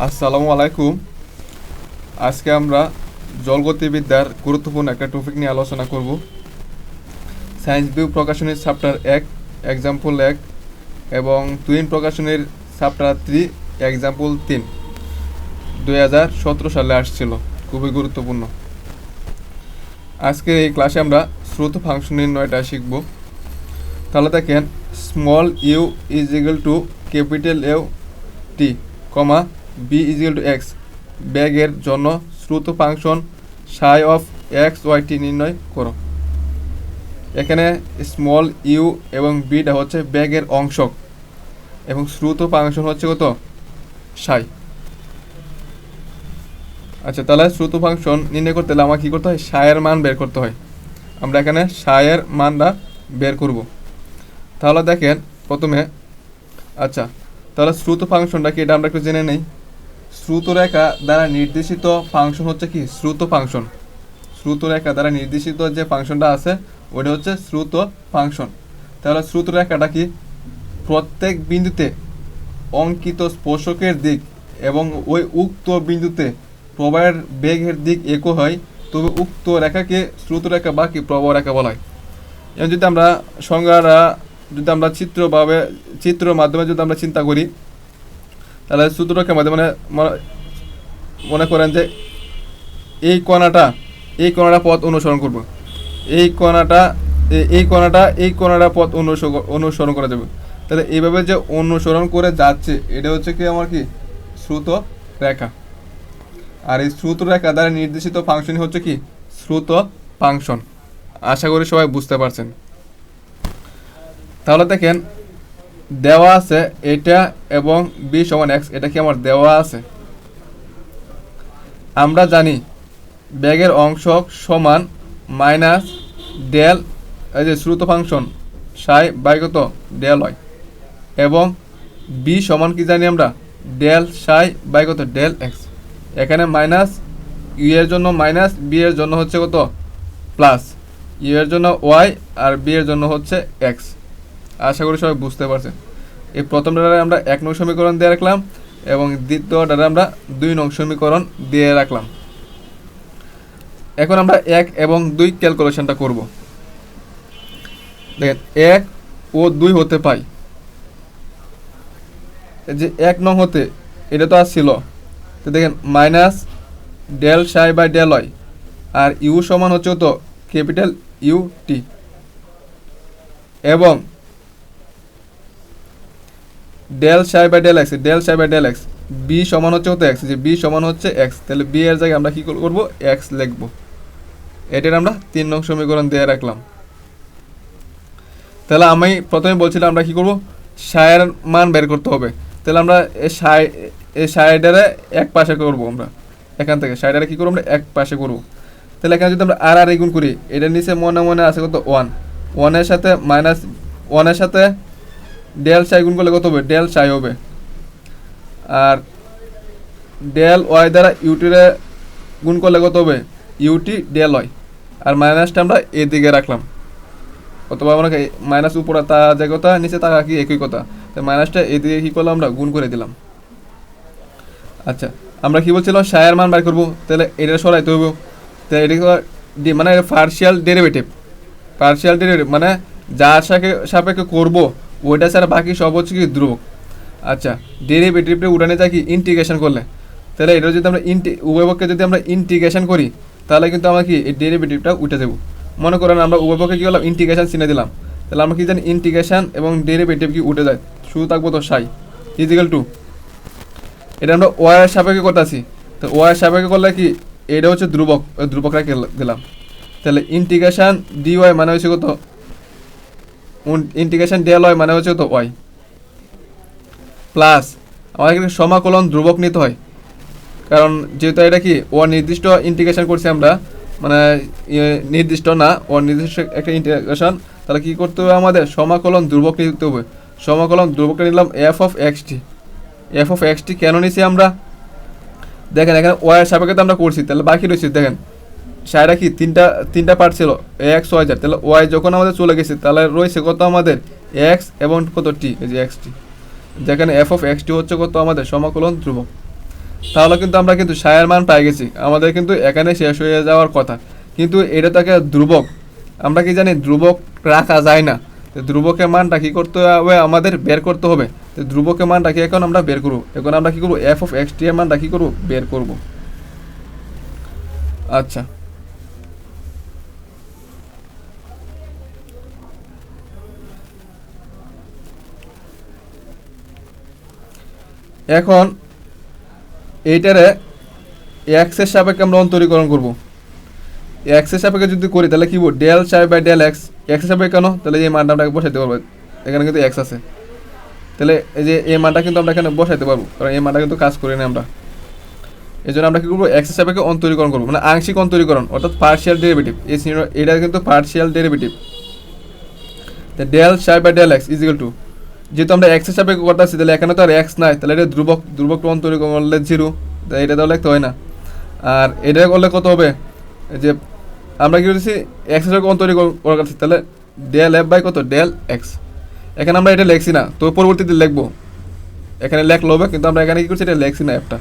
আসসালামু আলাইকুম। আজকে আমরা জলগতিবিদ্যার গুরুত্বপূর্ণ একটা টপিক নিয়ে আলোচনা করব। সায়েন্স ভিউ প্রকাশনীর চ্যাপ্টার এক এক্সাম্পল এক এবং টুইন প্রকাশনীর চ্যাপ্টার থ্রি এক্সাম্পল তিন। দুই হাজার সতেরো সালে আসছিল। খুবই গুরুত্বপূর্ণ। আজকে এই ক্লাসে আমরা স্রোত ফাংশন নির্ণয়টা শিখব। তাহলে দেখেন small u is equal to capital u t comma b is two x ব্যাগের জন্য শ্রুত function psi of x y t নির্ণয় করো। এখানে স্মল ইউ এবং বিটা হচ্ছে ব্যাগের অংশ এবং শ্রুত ফাংশন হচ্ছে কত? সাই আচ্ছা তাহলে শ্রুত ফাংশন নির্ণয় করতে হলে আমাকে কী করতে হয়? সায়ের মান বের করতে হয়। আমরা এখানে সায়ের মানটা বের করব। তাহলে দেখেন প্রথমে আচ্ছা তাহলে শ্রুত ফাংশনটা কি এটা আমরা একটু জেনে নেই। শ্রুত রেখা দ্বারা নির্দেশিত ফাংশন হচ্ছে কি? শ্রুত ফাংশন শ্রুত রেখা দ্বারা নির্দেশিত যে ফাংশনটা আছে, ওটা হচ্ছে শ্রুত ফাংশন তাহলে শ্রুত রেখাটা কি? প্রত্যেক বিন্দুতে অঙ্কিত স্পর্শকের দিক এবং ওই উক্ত বিন্দুতে প্রবাহের বেগের দিক একই হয়, তবে উক্ত রেখাকে শ্রুত রেখা বা কি প্রবাহ রেখা বলা হয়। এবং যদি আমরা সংজ্ঞারা যদি আমরা চিত্রভাবে চিত্র মাধ্যমে যদি আমরা চিন্তা করি তাহলে সূত্রকে মাধ্যমে মানে মনে- করেন যে এই কণাটা এই কণাটা পথ অনুসরণ করব। এই কণাটা এই কণাটা এই কণাটা পথ অনুসর- অনুসরণ করা যাবে। তাহলে এইভাবে যে অনুসরণ করে যাচ্ছে, এটা হচ্ছে কি আমার কি? শ্রুত রেখা। আর এই শ্রুত রেখা দ্বারা নির্দেশিত ফাংশন হচ্ছে কি? শ্রুত ফাংশন আশা করি সবাই বুঝতে পারছেন। তাহলে দেখেন দেওয়া আছে, এটা এবং বি সমান এক্স এটা কি আমার দেওয়া আছে? আমরা জানি ব্যাগের অংশ সমান মাইনাস ডেল, এই যে শ্রুত ফাংশন, সাই বাইগত ডেল হয় এবং বি সমান কি জানি আমরা? ডেল সাই বাই কত ডেল এক্স এখানে মাইনাস ইউ এর জন্য মাইনাস বি এর জন্য হচ্ছে কত? প্লাস ইউ এর জন্য ওয়াই আর বি এর জন্য হচ্ছে এক্স আশা করি সবাই বুঝতে পারছেন। এই প্রথম ডাটারে আমরা এক নং সমীকরণ দিয়ে রাখলাম এবং দ্বিতীয় ডাটারে আমরা দুই নং সমীকরণ দিয়ে রাখলাম। এখন আমরা এক এবং দুই ক্যালকুলেশনটা করব। দেখেন, এক ও দুই হতে পাই। যে এক নং হতে, এটা তো আসছিল তো দেখেন, minus del psi by del হয় আর ইউ সমান হচ্ছে তো ক্যাপিটাল ইউ টি। এবং del psi by del x del psi by del x b সমান হচ্ছে কত এক্স যে বি সমান হচ্ছে এক্স তাহলে বি এর জায়গায় আমরা কী করব? এক্স লিখব। এটার আমরা তিন নং সমীকরণ দিয়ে রাখলাম। তাহলে আমি প্রথমে বলছিলাম আমরা কি করব? সায়ের মান বের করতে হবে। তাহলে আমরা সাই এই সাইডারে এক পাশে করব আমরা। এখান থেকে সাইডারে কি করব আমরা? এক পাশে করব। তাহলে এখানে যদি আমরা আর আর গুণ করি, এটার নিচে মনে মনে আছে কত? ওয়ান ওয়ানের সাথে মাইনাস ওয়ানের সাথে ডেল সাই গুণ করলে কত হবে? ডেল সাই হবে। আর ডেল ওয়াই দ্বারা ইউটিরে গুণ করলে কত হবে? UT del Y. আর মাইনাসটা আমরা এদিকে রাখলাম। অথবা আমরা মাইনাস উপরে তা যে কথা, নিচে তা কি একই কথা? তো মাইনাসটা এদিকে কী করলাম আমরা? গুণ করে দিলাম। আচ্ছা আমরা কি বলছিলাম? সায়ের মান বার করব। তাহলে এটা সরাইতে হবে তো এটা মানে পার্শিয়াল ডেরিভেটিভ পার্শিয়াল ডেরিভেটিভ মানে যার সাপেক্ষে করব ওইটা ছাড়া বাকি সব হচ্ছে কি ধ্রুবক। আচ্ছা ডেরিভেটিভটা উঠানে যায় কি ইন্টিগ্রেশন করলে। তাহলে এটা যদি আমরা ইন্টি উভয়পক্ষে যদি আমরা ইন্টিগ্রেশন করি, তাহলে কিন্তু আমরা কি এই ডেরিভেটিভটা উঠে দেবো। মনে করেন আমরা উভয়পক্ষে কী করলাম? ইন্টিগ্রেশন চিনে দিলাম। তাহলে আমরা কি জানি ইন্টিগ্রেশন এবং ডেরিভেটিভ কি উঠে যায়। শুধু থাকব তো সাই। ইজিক্যাল টু এটা আমরা ওয়ার সাপেক্ষে করতেছি। তো ওয়ার সাপেক্ষে করলে কি? এটা হচ্ছে ধ্রুবক, ধ্রুবকরা দিলাম। তাহলে ইন্টিগ্রেশন ডি ওয়াই মানে হচ্ছে কত? ইন্টিগ্রেশন ডেল ওয়াই মানে হচ্ছে তো ওয়াই। প্লাস আমাদের কিন্তু সমাকলন ধ্রুবক নিতে হয়। কারণ যেহেতু এটা কি ও নির্দিষ্ট ইন্টিগ্রেশন করছি আমরা মানে নির্দিষ্ট না ও নির্দিষ্ট একটা ইন্টিগ্রেশন তাহলে কি করতে হবে আমাদের? সমাকলন ধ্রুবক নিতে হবে। সমাকলন ধ্রুবকটা নিলাম f of x t f of x t কেন নিছি আমরা? দেখেন, এখানে ওয়াই সাপেক্ষে তো আমরা করছি, তাহলে বাকি রয়েছে, দেখেন। সাইডা কি তিনটা তিনটা পার্ট ছিল? এক্স ওয়াই জেড তাহলে ওয়াই যখন আমাদের চলে গেছে, তাহলে রয়েছে কত আমাদের? এক্স এবং কত টি এই যে এক্স টি যেখানে এফ অফ এক্স টি হচ্ছে কত আমাদের? সমাকলন ধ্রুবক। তাহলে কিন্তু আমরা কিন্তু সায়ের মান পাই গেছি। আমাদের কিন্তু এখানে শেষ হয়ে যাওয়ার কথা। কিন্তু এটা তাকে ধ্রুবক। আমরা কি জানি, ধ্রুবক রাখা যায় না। তো ধ্রুবকের মানটা কী করতে হবে? আমাদের বের করতে হবে। তো ধ্রুবকের মানটা কি এখন আমরা বের করব? এখন আমরা কী করব? এফ অফ এক্স টি এর মানটা কী করব? বের করব। আচ্ছা। এখন এইটারে এক্সের সাপেক্ষে আমরা অন্তরীকরণ করব। এক্সের সাপেক্ষে যদি করি, তাহলে কী বলব del psi by del X এক্সের সাপেক্ষে কেন? তাহলে এই মানটা আমরা বসাইতে পারব। এখানে কিন্তু এক্স আছে। তাহলে এই যে এই মানটা কিন্তু আমরা এখানে বসাইতে পারব। কারণ এই মানটা কিন্তু কাজ করি না আমরা। এই জন্য আমরা কি করব? এক্সের সাপেক্ষে অন্তরীকরণ করব। মানে আংশিক অন্তরীকরণ, অর্থাৎ পার্শিয়াল ডেরিভেটিভ এই এটা কিন্তু partial derivative del psi by del x is equal to যেহেতু আমরা এক্সের সাপেক্ষে করতেছি তাহলে এখানে তো আর এক্স নাই। তাহলে এটা ধ্রুবক ধ্রুবক প্রমাণ তৈরি করলে জিরো তাই এটা তাহলে লিখতে হয় না। আর এটা করলে কত হবে? যে আমরা কি করছি এক্সের অন্তরীকরণ করার কাছে, তাহলে ডেল এফ বাই কত? ডেল এক্স এখানে আমরা এটা লিখছি না, তো পরবর্তীতে লিখব। এখানে লেখলো হবে, কিন্তু আমরা এখানে কি করছি, এটা লেখছি না অ্যাপটা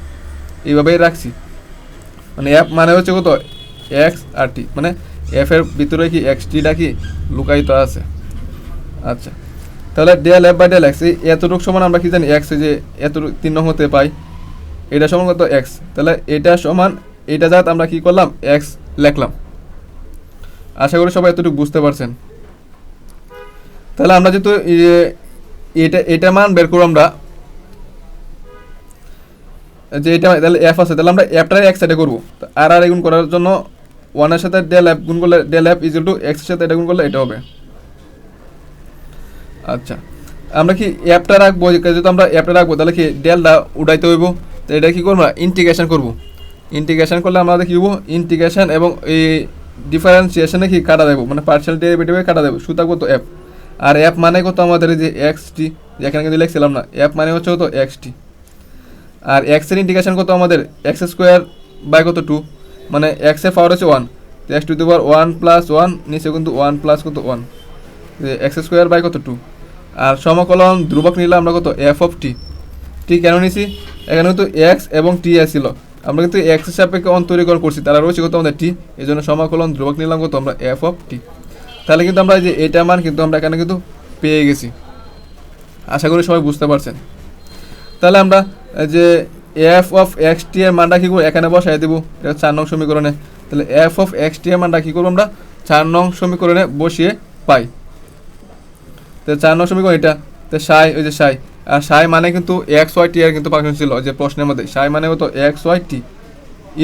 এইভাবেই রাখছি। মানে অ্যাপ মানে হচ্ছে কত? এক্স আর টি মানে এফ এর ভিতরে কি এক্স টিটা কি লুকায়িত আছে? আচ্ছা। তাহলে del f by del x এই এতটুকু সমান আমরা কি জানি? এক্স যে এতটুকু তিন নং হতে পাই। এটা সমান কত এক্স তাহলে এটা সমান, এটা যাত আমরা কি করলাম? এক্স লিখলাম। আশা করি সবাই এতটুকু বুঝতে পারছেন। তাহলে আমরা যেহেতু এটা এটা মান বের করব আমরা, যে এটা তাহলে এফ আছে, তাহলে আমরা এফটারে এক সাইডে করব। আর আর গুণ করার জন্য ওয়ানের সাথে ডেল এফ গুণ করলে ডেল এফ ইজ টু এক্সের সাথে এটা গুণ করলে এটা হবে। আচ্ছা। আমরা কি অ্যাপটা রাখব? যেহেতু আমরা অ্যাপটা রাখব, তাহলে কি ডেলটা উঠাইতে হইব? তো এটা কি করব ইন্টিগ্রেশন করব। ইন্টিগ্রেশন করলে আমাদের কি হব ইন্টিগ্রেশন এবং এই ডিফারেন্সিয়েশনে কি কাটা দেবো? মানে পার্সেল ডেরিভেটিভে কাটা দেবো শুধু থাকব তো অ্যাপ। আর অ্যাপ মানে কত আমাদের যে এক্স টি যেখানে কিন্তু লিখছিলাম না। অ্যাপ মানে হচ্ছে কত? এক্স টি আর এক্সের ইন্টিগ্রেশন কত আমাদের? এক্স স্কোয়ার বাই কত টু মানে এক্সের পাওয়ার হচ্ছে one x to the power one plus one নিচে কিন্তু ওয়ান প্লাস কত ওয়ান এক্স স্কোয়ার বাই কত টু আর সমকলন ধ্রুবক নিলাম আমরা কত? এফ অফ টি টি কেন নিছি? এখানে কিন্তু এক্স এবং টি আসছিল আমরা কিন্তু এক্সের সাপেক্ষে অন্তরীকরণ করছি তারা রয়েছে কত আমাদের টি এই জন্য সমকলন ধ্রুবক নিলাম কত আমরা? এফ অফ টি তাহলে কিন্তু আমরা এই যে এটা মান কিন্তু আমরা এখানে কিন্তু পেয়ে গেছি। আশা করি সবাই বুঝতে পারছেন। তাহলে আমরা যে এফ অফ এক্স টি এর মানটা কী করব? এখানে বসাই দেবো, এটা চার নং সমীকরণে। তাহলে এফ অফ এক্স টি এর মানটা কী করব আমরা? চার নং সমীকরণে বসিয়ে পাই। তো চার নং সমীকরণ এটা। তো সাই, ওই যে সাই। আর সাই মানে কিন্তু এক্স ওয়াই টি এর কিন্তু ফাংশন ছিল, যে প্রশ্নের মধ্যে। সাই মানে কত? X y t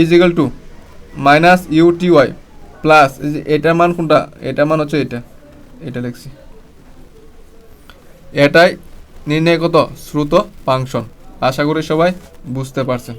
is equal to minus u t y plus এটার মান কোনটা? এটার মান হচ্ছে এটা। এটা লিখছি। এটাই নির্ণয় কত? শ্রুত ফাংশন। আশা করি সবাই বুঝতে পারছেন।